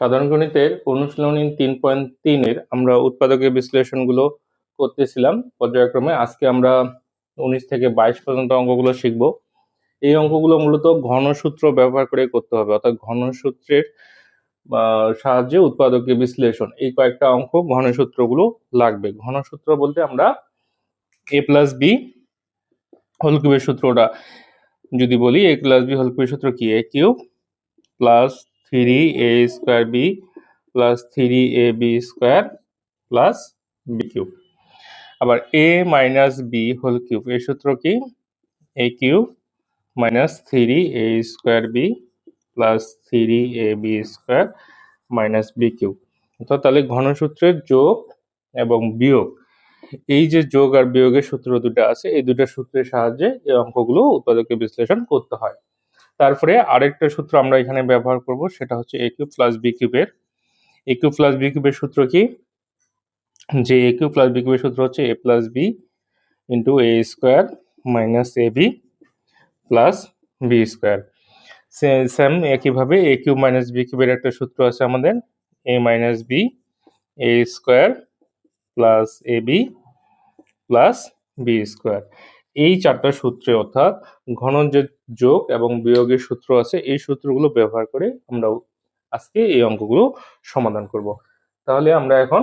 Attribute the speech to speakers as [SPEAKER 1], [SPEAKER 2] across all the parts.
[SPEAKER 1] সাধারণ গণিতের অনুশীলনী তিন পয়েন্ট তিনের আমরা উৎপাদকের বিশ্লেষণগুলো করতেছিলাম। পর্যায়ক্রমে আজকে আমরা উনিশ থেকে বাইশ পর্যন্ত অঙ্কগুলো শিখব। এই অঙ্কগুলো মূলত ঘনসূত্র ব্যবহার করে করতে হবে, অর্থাৎ ঘনসূত্রের সাহায্যে উৎপাদকের বিশ্লেষণ। এই কয়েকটা অঙ্ক ঘনসূত্রগুলো লাগবে। ঘনসূত্র বলতে আমরা এ প্লাস বি হোল কিউবের সূত্রটা যদি বলি এ প্লাস বি হোল কিউবের সূত্র কি? A cube plus three A square B plus three A B square plus B cube আবার A minus B whole cube এর সূত্র কি? A cube minus three A square B plus three A B square minus B cube অর্থাৎ তাহলে ঘনসূত্রের যোগ এবং বিয়োগ, এই যে যোগ আর বিয়োগের সূত্র দুটো আছে, এই দুটো সূত্রের সাহায্যে এই অঙ্কগুলো উৎপাদকের বিশ্লেষণ করতে হয়। তারপরে আরেকটা সূত্র আমরা এখানে ব্যবহার করব, সেটা হচ্ছে এ কিউব প্লাস বি কিউবের এ কিউব প্লাস বি কিউবের সূত্র কি? যে এ কিউব প্লাস বি কিউবের সূত্র হচ্ছে A plus B into A square minus A B plus B square same একইভাবে এ কিউব মাইনাস বি কিউবের একটা সূত্র আছে আমাদের। A minus B A square plus A B plus B square এই চারটা সূত্রে অর্থাৎ ঘন যে যোগ এবং বিয়োগের সূত্র আছে, এই সূত্রগুলো ব্যবহার করে আমরা আজকে এই অঙ্কগুলো সমাধান করব। তাহলে আমরা এখন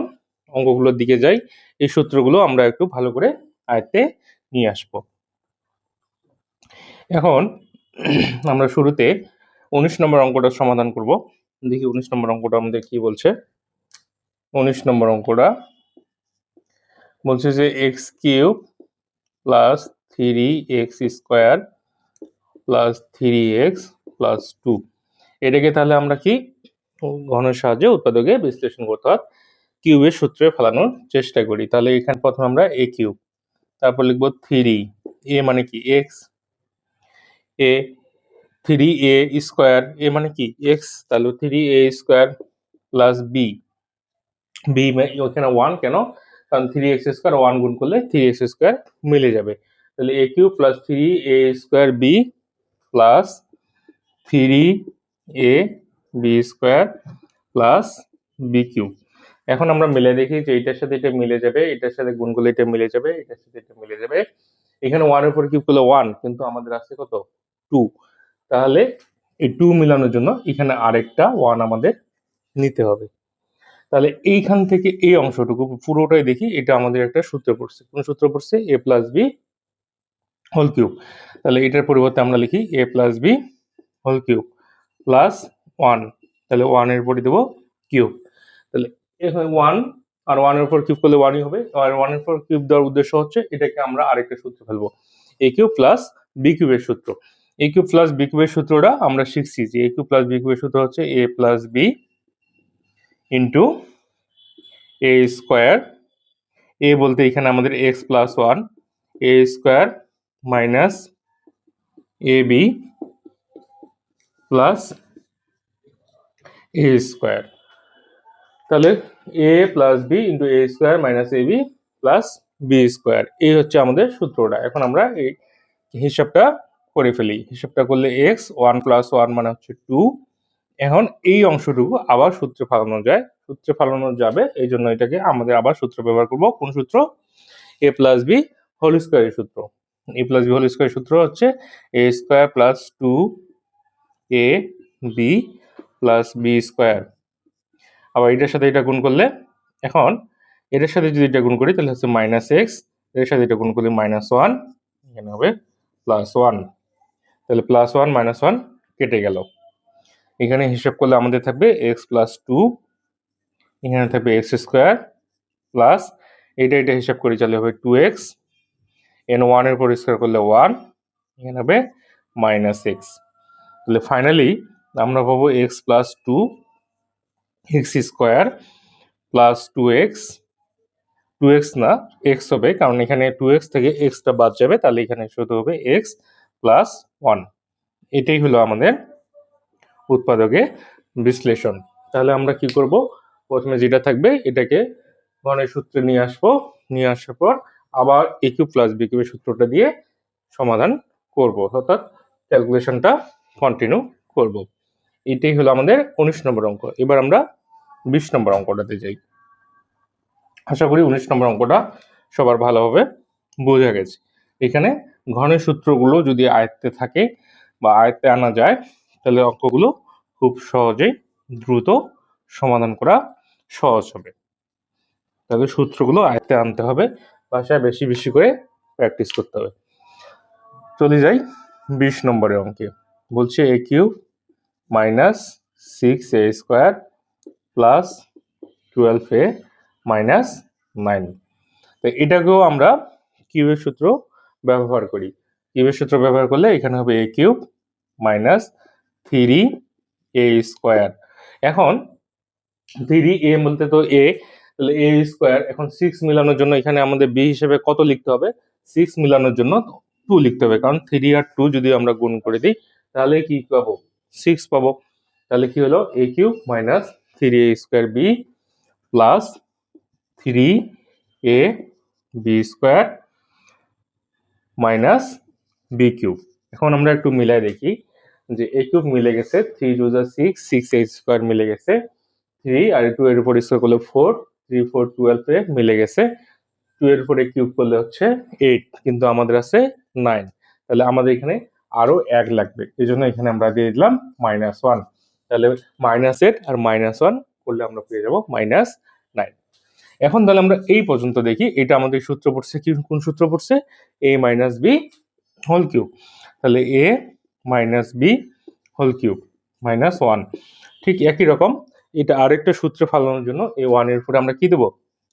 [SPEAKER 1] অঙ্কগুলোর দিকে যাই। এই সূত্রগুলো আমরা একটু ভালো করে আয়ত্তে নিয়ে আসব। এখন আমরা শুরুতে উনিশ নম্বর অঙ্কটা সমাধান করব। দেখি উনিশ নম্বর অঙ্কটা আমাদের কি বলছে? উনিশ নম্বর অঙ্কটা বলছে যে X cube plus three X square plus three X plus two এটাকে তাহলে আমরা কি? ঘনের সাহায্যে উৎপাদকে বিশ্লেষণ করতে হয়, কিউবের সূত্রে ফেলানোর চেষ্টা করি। তাহলে এখানে প্রথমে আমরা এ কিউব, তারপর লিখব থ্রি এ মানে কি? X A three A square A মানে কি? এক্স তাহলে three A square plus B B ওখানে ওয়ান কেন? কারণ থ্রি এক্স স্কোয়ার ওয়ান গুণ করলে থ্রি এক্স স্কোয়ার মিলে যাবে। তাহলে A cube plus three A square B plus three A B square plus B cube এখন আমরা মিলে দেখি যে এটার সাথে এটা মিলে যাবে, এটার সাথে গুণ করলে এটা মিলে যাবে, এটার সাথে এটা মিলে যাবে। এখানে ওয়ানের উপর কিউব করলে ওয়ান কিন্তু আমাদের আছে কত? টু তাহলে এই টু মিলানোর জন্য এখানে আরেকটা ওয়ান আমাদের নিতে হবে। তাহলে এইখান থেকে এই অংশটুকু পুরোটাই দেখি, এটা আমাদের একটা সূত্র পড়ছে। কোন সূত্র পড়ছে? A plus B whole cube তাহলে এটার পরিবর্তে আমরা লিখি A plus B whole cube plus one তাহলে ওয়ানের উপরে দেবো কিউব তাহলে এ হয় ওয়ান আর ওয়ানের উপর কিউব করলে ওয়ানই হবে। আর ওয়ানের উপর কিউব দেওয়ার উদ্দেশ্য হচ্ছে এটাকে আমরা আরেকটা সূত্র ফেলব। এ কিউব প্লাস বি কিউবের সূত্র। এ কিউব প্লাস বি কিউবের সূত্রটা আমরা শিখছি যে এ কিউব প্লাস বি কিউবের সূত্র হচ্ছে A plus B into A square A বলতে এখানে আমাদের X plus one A square minus A B plus A square. তাহলে A plus B into A square minus A B plus B square. এই হচ্ছে আমাদের সূত্রটা। এখন আমরা এই হিসাবটা করে ফেলি। হিসাবটা করলে এক্স ওয়ান প্লাস ওয়ান মানে হচ্ছে টু। এখন এই অংশটুকু আবার সূত্রে ফালানো যায়। সূত্রে ফালানো যাবে, এই জন্য এটাকে আমাদের আবার সূত্র ব্যবহার করব। কোন সূত্র? এ প্লাস বি হোল স্কোয়ারের সূত্র। A plus B whole square সূত্র হচ্ছে A square plus two A B plus B square আবার এটার সাথে এটা গুণ করলে, এখন এটার সাথে যদি এটা গুণ করি, তাহলে হচ্ছে মাইনাস এক্সের সাথে এটা গুণ করলে মাইনাস ওয়ান এখানে হবে প্লাস ওয়ান তাহলে প্লাস ওয়ান মাইনাস ওয়ান কেটে গেল। এখানে হিসাব করলে আমাদের থাকবে এক্স প্লাস টু এখানে থাকবে এক্স স্কোয়ার প্লাস এটা এটা হিসাব করে চালে হবে টু এক্স এন ওয়ানের উপর স্কোয়ার করলে ওয়ান, এখানে হবে মাইনাস এক্স তাহলে ফাইনালি আমরা পাবো X plus two X square plus two X two X না এক্স হবে, কারণ এখানে টু এক্স থেকে এক্সটা বাদ যাবে, তাহলে এখানে শুধু হবে এক্স প্লাস ওয়ান এটাই হলো আমাদের উৎপাদকে বিশ্লেষণ। তাহলে আমরা কি করব? প্রথমে যেটা থাকবে, এটাকে গণের সূত্রে নিয়ে আসব। নিয়ে আসার পর আবার এ কিউ প্লাস বি কিউবের সূত্রটা দিয়ে সমাধান করব। অর্থাৎ ক্যালকুলেশনটা কন্টিনিউ করব। এটাই হলো আমাদের উনিশ নম্বর অঙ্ক। এবার আমরা বিশ নম্বর অঙ্কটাতে যাই। আশা করি উনিশ নম্বর অঙ্কটা সবার ভালোভাবে বোঝা গেছে। এখানে ঘনের সূত্রগুলো যদি আয়ত্তে থাকে বা আয়ত্তে আনা যায়, তাহলে অঙ্কগুলো খুব সহজেই দ্রুত সমাধান করা সহজ হবে। তাহলে সূত্রগুলো আয়ত্তে আনতে হবে। বাসায় বেশি বেশি করে প্র্যাকটিস করতে হবে। চলে যাই বিশ নম্বরের অঙ্কে। বলছে A cube minus six A square plus twelve A minus nine তো এটাকেও আমরা কিউবের সূত্র ব্যবহার করি। কিউবের সূত্র ব্যবহার করলে এখানে হবে A cube minus three A square. এখন থ্রি এ বলতে তো এ তাহলে এ স্কোয়ার এখন সিক্স মিলানোর জন্য এখানে আমাদের বি হিসেবে কত লিখতে হবে? সিক্স মিলানোর জন্য টু লিখতে হবে, কারণ থ্রি আর টু যদি আমরা গুণ করে দিই, তাহলে কি পাবো? সিক্স পাবো। তাহলে কি হলো? A cube minus three A square B plus three A B square minus B cube. এখন আমরা একটু মিলাই দেখি যে এ কিউব মিলে গেছে থ্রি টু যা সিক্স সিক্স এ স্কোয়ার মিলে গেছে থ্রি আর টু এর উপর স্কোয়ার করলে ফোর থ্রি ফোর টুয়েলভ মিলে গেছে। টুয়েলভ উপরে কিউব করলে হচ্ছে এইট কিন্তু আমাদের আছে নাইন তাহলে আমাদের এখানে আরও এক লাগবে। এই জন্য এখানে আমরা দিয়ে দিলাম মাইনাস ওয়ান তাহলে মাইনাস এইট আর মাইনাস ওয়ান করলে আমরা পেয়ে যাব মাইনাস নাইন এখন তাহলে আমরা এই পর্যন্ত দেখি, এটা আমাদের সূত্র পড়ছে কি, কোন সূত্র পড়ছে? A minus B whole cube তাহলে A minus B whole cube minus one ঠিক একই রকম। এটা আরেকটা সূত্রে ফালানোর জন্য এই ওয়ানের উপরে আমরা কি দেবো?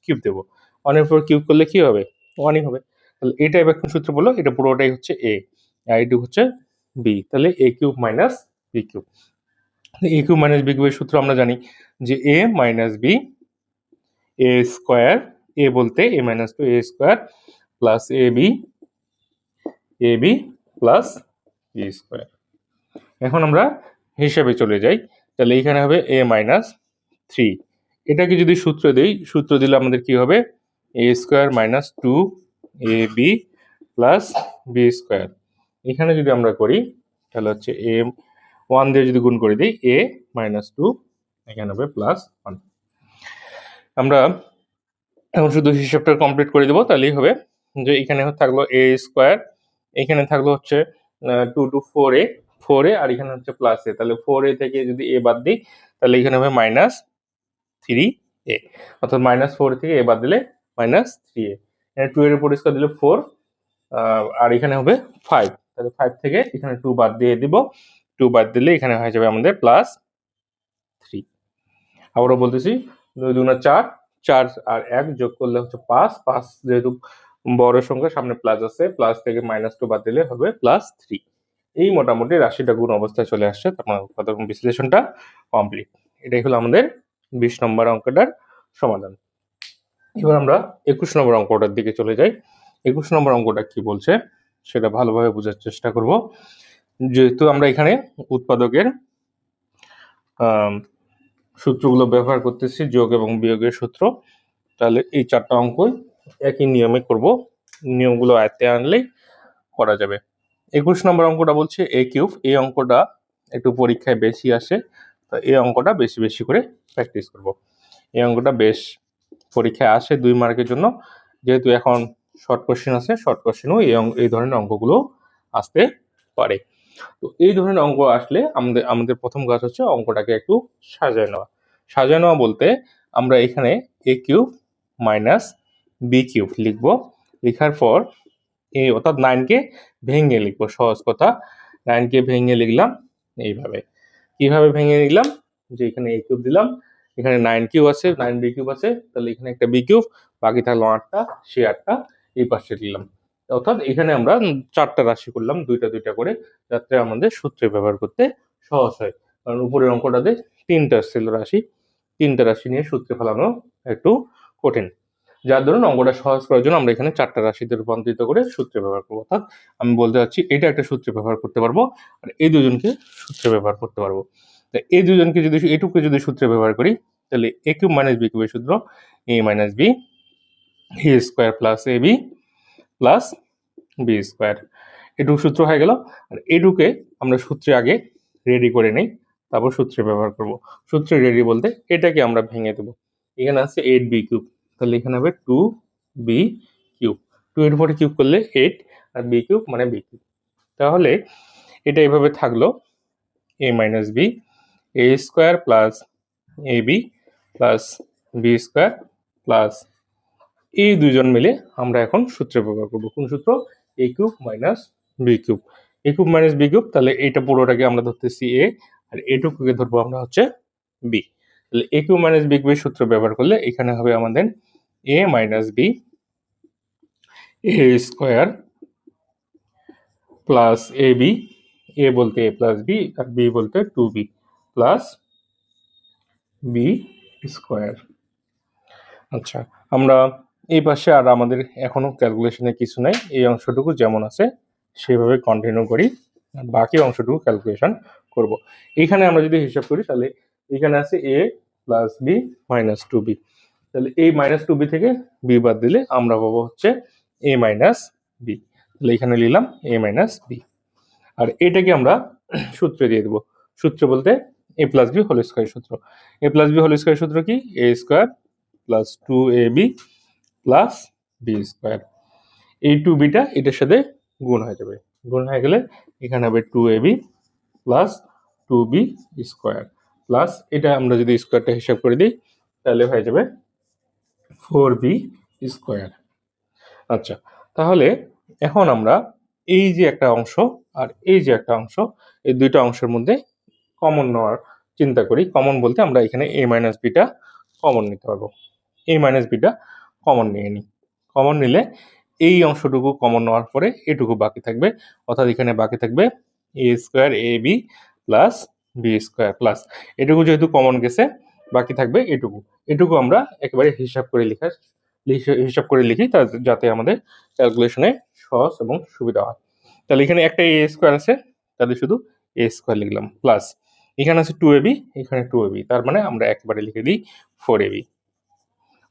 [SPEAKER 1] কিউব দেবো। ওয়ানের উপর কিউব করলে কি হবে? ওয়ানই হবে। তাহলে এটা কোন সূত্র বলল? এটা পুরোটাই হচ্ছে এ আর হচ্ছে বি তাহলে A cube minus B cube A cube minus B কিউবের সূত্র আমরা জানি যে A minus B A square A বলতে A minus two A square plus A B A B plus B square এখন আমরা হিসাবে চলে যাই। তাহলে এখানে হবে এ মাইনাস থ্রি এটাকে যদি সূত্র দিই, সূত্র দিলে আমাদের কি হবে? A square minus two A B plus B square এখানে যদি আমরা করি, তাহলে হচ্ছে এ ওয়ান দিয়ে যদি গুণ করে দিই এ মাইনাস টু এখানে হবে প্লাস ওয়ান আমরা এখন শুধু হিসাবটা কমপ্লিট করে দেবো, তাহলেই হবে যে এখানে থাকল এ স্কোয়ার এখানে থাকল হচ্ছে two two four A four A আর এখানে হচ্ছে প্লাস এ। তাহলে ফোর এ থেকে যদি এ বাদ দিই, তাহলে এখানে হবে মাইনাস থ্রি এ অর্থাৎ মাইনাস ফোর থেকে এ বাদ দিলে মাইনাস থ্রি এ এখানে টু এর উপর স্কোয়ার দিলে ফোর আর এখানে হবে ফাইভ তাহলে ফাইভ থেকে এখানে টু বাদ দিয়ে দিব। টু বাদ দিলে এখানে হয়ে যাবে আমাদের প্লাস থ্রি আবারও বলতেছি, দুই দুগুণা চার চার আর এক যোগ করলে হচ্ছে পাঁচ। পাঁচ যেহেতু বড় সংখ্যা, সামনে প্লাস আছে। প্লাস থেকে মাইনাস টু বাদ দিলে হবে প্লাস থ্রি এই মোটামুটি রাশিটা গুণ অবস্থায় চলে আসছে তোমার উৎপাদন বিশ্লেষণটা কমপ্লিট এটাই হলো আমাদের বিশ নম্বর অঙ্কটার সমাধান। এবার আমরা একুশ নম্বর অঙ্কটার দিকে চলে যাই। একুশ নম্বর অঙ্কটা কি বলছে, সেটা ভালোভাবে বোঝার চেষ্টা করব। যেহেতু আমরা এখানে উৎপাদকের সূত্রগুলো ব্যবহার করতেছি, যোগ এবং বিয়োগের সূত্র, তাহলে এই চারটা অঙ্কই একই নিয়মে করব। নিয়মগুলো আয়ত্তে আনলেই করা যাবে। একুশ নম্বর অঙ্কটা বলছে এ কিউব এই অঙ্কটা একটু পরীক্ষায় বেশি আসে, তো এই অঙ্কটা বেশি বেশি করে প্র্যাকটিস করব। এই অঙ্কটা বেশ পরীক্ষায় আসে দুই মার্কের জন্য, যেহেতু এখন শর্ট কোশ্চেন আছে শর্ট কোশ্চেনও এই এই ধরনের অঙ্কগুলো আসতে পারে। তো এই ধরনের অঙ্ক আসলে আমাদের আমাদের প্রথম কাজ হচ্ছে অঙ্কটাকে একটু সাজায় নেওয়া। সাজায় নেওয়া বলতে আমরা এখানে A cube minus B cube লিখব। লেখার পর এ অর্থাৎ নাইনকে ভেঙে লিখব, সহজ কথা। নাইনকে ভেঙে লিখলাম এইভাবে। কীভাবে ভেঙে নিলাম যে এখানে এ কিউব দিলাম, এখানে নাইন কিউব আছে নাইন বি কিউব আছে, তাহলে এখানে একটা বি কিউব বাকি থাকল আটটা, সে আটটা, এই পাশে দিলাম। অর্থাৎ এখানে আমরা চারটা রাশি করলাম, দুইটা দুইটা করে, যাতে আমাদের সূত্রে ব্যবহার করতে সহজ হয়। কারণ উপরের অঙ্কটাতে তিনটা ছিল রাশি, তিনটা রাশি নিয়ে সূত্রে ফেলানো একটু কঠিন। যার ধরুন অঙ্কটা সহজ করার জন্য আমরা এখানে চারটা রাশিতে রূপান্তরিত করে সূত্রে ব্যবহার করব। অর্থাৎ আমি বলতে চাচ্ছি, এটা একটা সূত্রে ব্যবহার করতে পারব আর এই দুজনকে সূত্রে ব্যবহার করতে পারব। তো এই দুজনকে যদি এটুকু যদি সূত্রে ব্যবহার করি, তাহলে এ কিউব মাইনাস বি কিউবের সূত্র A minus B A square plus A B plus B square এটুকু সূত্র হয়ে গেল আর এটুকে আমরা সূত্রে আগে রেডি করে নেই, তারপর সূত্রে ব্যবহার করব। সূত্রে রেডি বলতে এটাকে আমরা ভেঙে দেবো। এখানে আছে এইট বি কিউব। তাহলে এখানে হবে টু বি কিউব টু এর উপরে কিউব করলে এইট আর বি কিউব মানে বি কিউব তাহলে এটা এভাবে থাকল A minus B A square plus A B plus B square plus এই দুইজন মিলে আমরা এখন সূত্রে ব্যবহার করব। কোন সূত্র? A cube minus B cube A cube minus B cube তাহলে এটা পুরোটাকে আমরা ধরতেছি এ আর এটুকুকে ধরবো আমরা হচ্ছে বি তাহলে এ কিউব মাইনাস বি কিউবের সূত্র ব্যবহার করলে এখানে হবে আমাদের A minus B A square plus A B A বলতে এ প্লাস বি আর বি বলতে two B plus B square আচ্ছা আমরা এই পাশে আর আমাদের এখনও ক্যালকুলেশনে কিছু নাই, এই অংশটুকু যেমন আছে সেভাবে কন্টিনিউ করি বাকি অংশটুকু ক্যালকুলেশন করব। এখানে আমরা যদি হিসাব করি তাহলে এখানে আছে A plus B minus two B তাহলে এই মাইনাস টু বি থেকে বি বাদ দিলে আমরা পাবো হচ্ছে এ মাইনাস বি তাহলে এখানে নিলাম এ মাইনাস বি আর এটাকে আমরা সূত্রে দিয়ে দেবো। সূত্র বলতে A plus B whole square সূত্র। A plus B whole square সূত্র কি? A square plus two A B plus B square two two বিটা এটার সাথে গুণ হয়ে যাবে। গুণ হয়ে গেলে এখানে হবে two A B plus two B square plus এটা আমরা যদি স্কোয়ারটা হিসাব করে দিই, তাহলে হয়ে যাবে ফোর বি স্কোয়ার। আচ্ছা তাহলে এখন আমরা এই যে একটা অংশ আর এই যে একটা অংশ, এই দুইটা অংশের মধ্যে কমন নেওয়ার চিন্তা করি। কমন বলতে আমরা এখানে এ মাইনাস বিটা কমন নিতে পারব। এ মাইনাস বিটা কমন নিয়ে নিই। কমন নিলে এই অংশটুকু কমন নেওয়ার পরে এটুকু বাকি থাকবে। অর্থাৎ এখানে বাকি থাকবে A square A B plus B square plus এটুকু যেহেতু কমন গেছে বাকি থাকবে এটুকু। এটুকু আমরা একেবারে হিসাব করে লেখা, হিসাব করে লিখি তা- যাতে আমাদের ক্যালকুলেশনে সহজ এবং সুবিধা হয়। তাহলে এখানে একটা এ স্কোয়ার আছে, তাহলে শুধু এ স্কোয়ার লিখলাম প্লাস এখানে আছে টু এবি এখানে টু এবি তার মানে আমরা একেবারে লিখে দিই ফোর এবি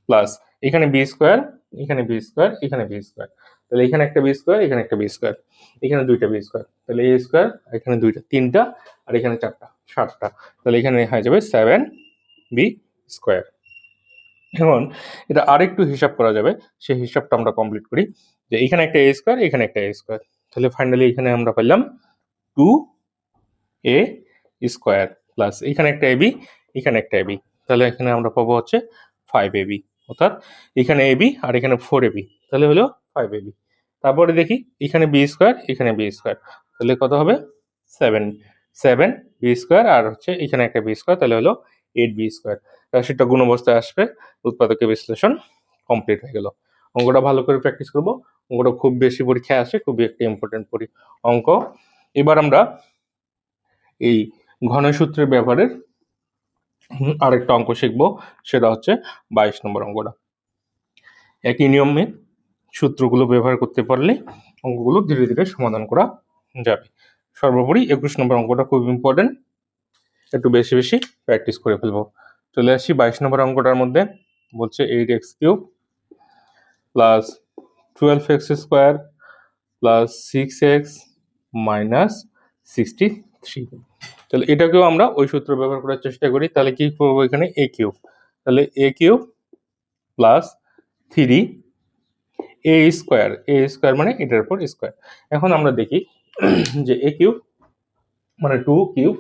[SPEAKER 1] প্লাস এখানে বি স্কোয়ার এখানে বি স্কোয়ার এখানে বি স্কোয়ার তাহলে এখানে একটা বি স্কোয়ার এখানে একটা বি স্কোয়ার এখানে দুইটা বি স্কোয়ার তাহলে এ স্কোয়ার এখানে দুইটা, তিনটা, আর এখানে চারটা, সাতটা, তাহলে এখানে হয়ে যাবে সেভেন বি স্কোয়ার এখন এটা আরেকটু হিসাব করা যাবে, সেই হিসাবটা আমরা কমপ্লিট করি, যে এখানে একটা এ স্কোয়ার এখানে একটা এ স্কোয়ার তাহলে ফাইনালি এখানে আমরা পেলাম টু এ স্কোয়ার প্লাস এখানে একটা এবি এখানে একটা এবি তাহলে এখানে আমরা পাবো হচ্ছে ফাইভ এবি অর্থাৎ এখানে এবি আর এখানে ফোর এবি তাহলে হলো ফাইভ এবি তারপরে দেখি, এখানে বি স্কোয়ার এখানে বি স্কোয়ার তাহলে কত হবে? সেভেন সেভেন বি স্কোয়ার আর হচ্ছে এখানে একটা বি স্কোয়ার তাহলে হলো এইট বি স্কোয়ার রাশিটা গুণ অবস্থায় আসবে উৎপাদকের বিশ্লেষণ কমপ্লিট হয়ে গেল। অঙ্কটা ভালো করে প্র্যাকটিস করব। অঙ্কটা খুব বেশি পরীক্ষায় আসে খুবই একটা ইম্পর্টেন্ট পরি অঙ্ক। এবার আমরা এই ঘনসূত্রের হুম, আরেকটা অঙ্ক শিখব সেটা হচ্ছে বাইশ নম্বর অঙ্কটা। একই নিয়মে সূত্রগুলো ব্যবহার করতে পারলে অঙ্কগুলো ধীরে ধীরে সমাধান করা যাবে। সর্বোপরি একুশ নম্বর অঙ্কটা খুব ইম্পর্টেন্ট একটু বেশি বেশি প্র্যাকটিস করে ফেলব। চলে আসি বাইশ নম্বর অঙ্কটার মধ্যে, বলছে eight x cube plus twelve x square plus six x minus sixty three তাহলে এটাকেও আমরা ওই সূত্র ব্যবহার করার চেষ্টা করি, তাহলে কি করব এখানে? এ কিউব তাহলে A cube plus three A square A square মানে এটার উপর স্কোয়ার এখন আমরা দেখি যে এ কিউব মানে টু কিউব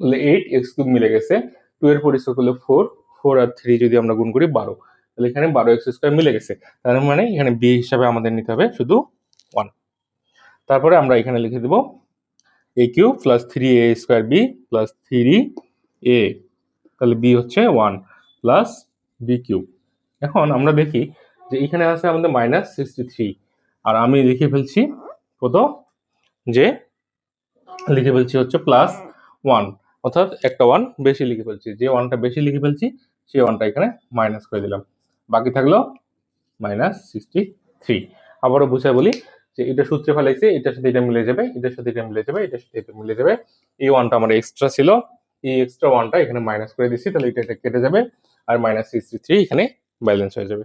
[SPEAKER 1] তাহলে এইট এক্স কিউব মিলে গেছে টু এর পর স্কোয়ার করলে ফোর ফোর আর থ্রি যদি আমরা গুণ করি বারো, তাহলে এখানে বারো এক্স স্কোয়ার মিলে গেছে। তার মানে এখানে বি হিসাবে আমাদের নিতে হবে শুধু ওয়ান তারপরে আমরা এখানে লিখে দেবো A cube plus three A square B plus three A তাহলে বি হচ্ছে ওয়ান প্লাস বি কিউব এখন আমরা দেখি যে এখানে আছে আমাদের মাইনাস সিক্সটি থ্রি আর আমি লিখে ফেলছি কত? যে লিখে ফেলছি হচ্ছে প্লাস ওয়ান অর্থাৎ একটা ওয়ান বেশি লিখে ফেলছি। যে ওয়ানটা বেশি লিখে ফেলছি, সেই ওয়ানটা এখানে মাইনাস করে দিলাম। বাকি থাকল মাইনাস সিক্সটি থ্রি আবারও বুঝাই বলি যে এটা সূত্রে ফেলাইছে এটার সাথে এটা মিলে যাবে, এটার সাথে এটা মিলে যাবে, এটার সাথে এটা মিলে যাবে। এই ওয়ানটা আমার এক্সট্রা ছিল। এই এক্সট্রা ওয়ানটা এখানে মাইনাস করে দিচ্ছি তাহলে এটা এটা কেটে যাবে আর মাইনাস সিক্সটি থ্রি এখানে ব্যালেন্স হয়ে যাবে।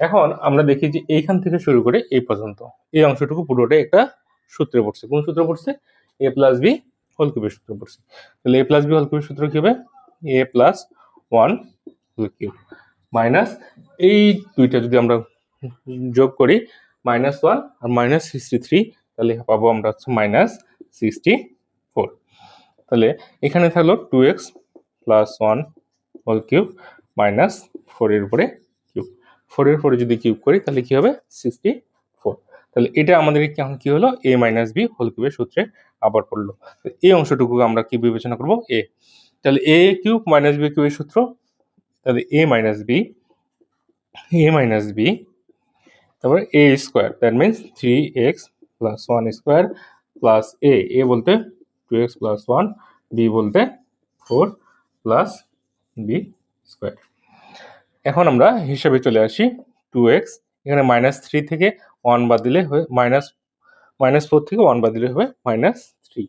[SPEAKER 1] এখন আমরা দেখি যে এইখান থেকে শুরু করে এই পর্যন্ত। এই অংশটুকু পুরোটাই একটা সূত্রে পড়ছে। কোন সূত্রে পড়ছে? এ প্লাস বি হোল কিউবের সূত্র পড়ছি। তাহলে এ প্লাস বি হোল কিউবের সূত্র কি হবে? A plus one whole cube minus এই দুইটা যদি আমরা যোগ করি মাইনাস ওয়ান আর মাইনাস সিক্সটি থ্রি তাহলে পাবো আমরা হচ্ছে মাইনাস সিক্সটি ফোর তাহলে এখানে থাকল two x plus one whole cube minus ফোরের উপরে কিউব ফোরের উপরে যদি কিউব করি, তাহলে কি হবে? সিক্সটি তাহলে এটা আমাদের এখন কি হলো? এ মাইনাস বি হোল কিউবের সূত্রে আবার পড়ল। এই অংশটুকু আমরা কি বিবেচনা করব? এ তাহলে এ কিউব মাইনাস বি কিউবের সূত্র, তাহলে A minus B A minus B তারপর A square that means three x plus one square plus A A বলতে two x plus one B বলতে ফোর প্লাস বি স্কোয়ার এখন আমরা হিসাবে চলে আসি টু এক্স এখানে মাইনাস থ্রি থেকে ওয়ান বাদ দিলে হবে মাইনাস মাইনাস ফোর থেকে ওয়ান বাদ দিলে হবে মাইনাস থ্রি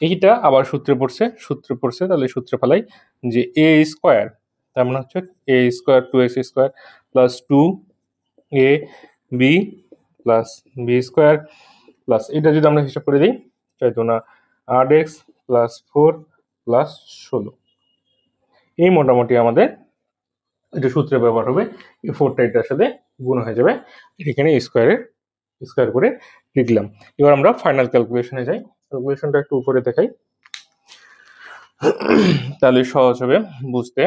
[SPEAKER 1] এইটা আবার সূত্রে পড়ছে সূত্রে পড়ছে, তাহলে সূত্রে ফেলাই যে এ স্কোয়ার তার মানে হচ্ছে A square two x square plus two A B plus B square plus এটা যদি আমরা হিসাব করে দিই চাইতো না, আট এক্স প্লাস ফোর প্লাস ষোলো। এই মোটামুটি আমাদের এটা সূত্রে ব্যবহার হবে, এই ফোরটা এটার সাথে গুণ হয়ে যাবে। এখানে স্কোয়ারের স্কোয়ার করে লিখলাম। এবার আমরা ফাইনাল ক্যালকুলেশনে যাই। ক্যালকুলেশনটা একটু উপরে দেখাই। তাহলে সহজ হবে বুঝতে।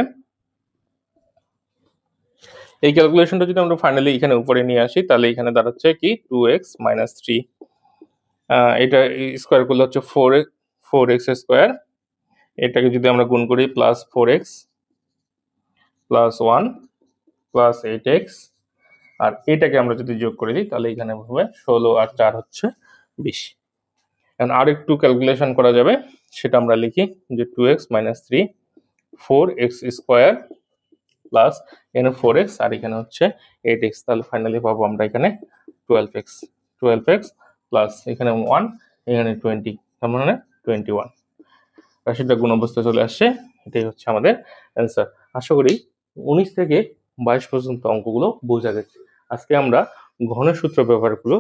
[SPEAKER 1] এই ক্যালকুলেশনটা যদি আমরা ফাইনালি এখানে উপরে নিয়ে আসি, তাহলে এখানে দাঁড়াচ্ছে কি? টু এক্স মাইনাস থ্রি এটা স্কোয়ার করলে হচ্ছে ফোর ফোর এক্স স্কোয়ার এটাকে যদি আমরা গুণ করি plus four x plus one plus eight x আর এটাকে আমরা যদি যোগ করে দিই, তাহলে এখানে হবে ষোলো আর চার হচ্ছে বিশ। এখন আর একটু ক্যালকুলেশন করা যাবে, সেটা আমরা লিখি যে two x minus three four x square plus এখানে ফোর এক্স আর এখানে হচ্ছে এইট এক্স তাহলে ফাইনালি পাবো আমরা এখানে twelve x twelve x plus এখানে ওয়ান এখানে টোয়েন্টি তার মানে টোয়েন্টি ওয়ান রাশিটা গুণ অবস্থা চলে আসছে, এটাই হচ্ছে আমাদের অ্যান্সার আশা করি উনিশ থেকে বাইশ পর্যন্ত অঙ্কগুলো বোঝা গেছে। আজকে আমরা ঘনসূত্র সূত্র ব্যবহার করব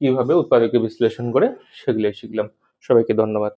[SPEAKER 1] কীভাবে উৎপাদকে বিশ্লেষণ করে সেগুলো শিখলাম। সবাইকে ধন্যবাদ।